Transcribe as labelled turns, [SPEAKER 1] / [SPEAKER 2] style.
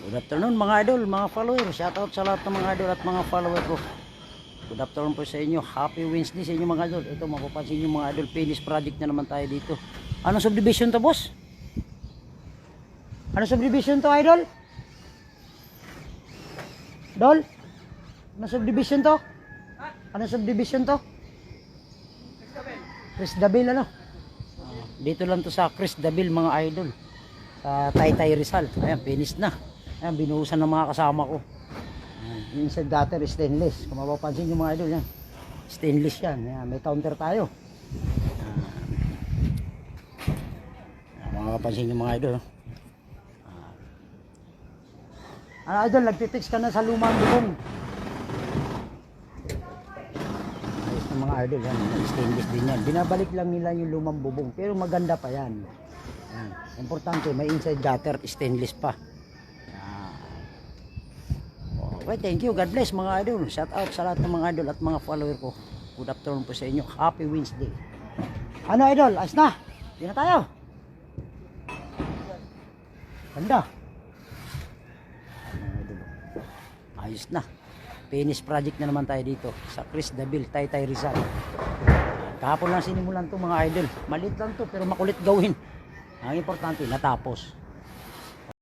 [SPEAKER 1] Good afternoon mga idol, mga follower. Shoutout sa lahat ng mga idol at mga follower ko. Good afternoon po sa inyo. Happy Wednesday sa inyo mga idol. Ito mapapansin nyo mga idol, finish project na naman tayo dito. Anong subdivision to boss? Anong subdivision to idol? Dol? Anong subdivision to? Anong subdivision to? Chris Dabil ano? Ah, dito lang to sa Chris Dabil mga idol. Sa Taytay Rizal. Ayan, finish na. Ayan, binuhusan ng mga kasama ko. Ayan, yung is stainless. Kung mapapansin yung mga idol yan. Stainless yan. Ayan, may counter tayo. Ayan, mapapansin yung mga idol. oh. Ano idol, nagtitext ka na sa lumang bubong. Ayos ng mga idol yan. Stainless din yan. Binabalik lang nila yung lumang bubong. Pero maganda pa yan. Yan. Importante, may inside gutter, stainless pa. Yan. Okay, thank you. God bless mga idol. Shout out sa lahat ng mga idol at mga follower ko. Good afternoon po sa inyo. Happy Wednesday. Ano idol? Ayos na. Hindi na tayo. Ganda. Ano? Ayos na. Finish project na naman tayo dito sa Chris Dabil, Taytay Rizal. Kahapon lang sinimulan to mga idol. Maliit lang to pero makulit gawin. Ang importante, natapos.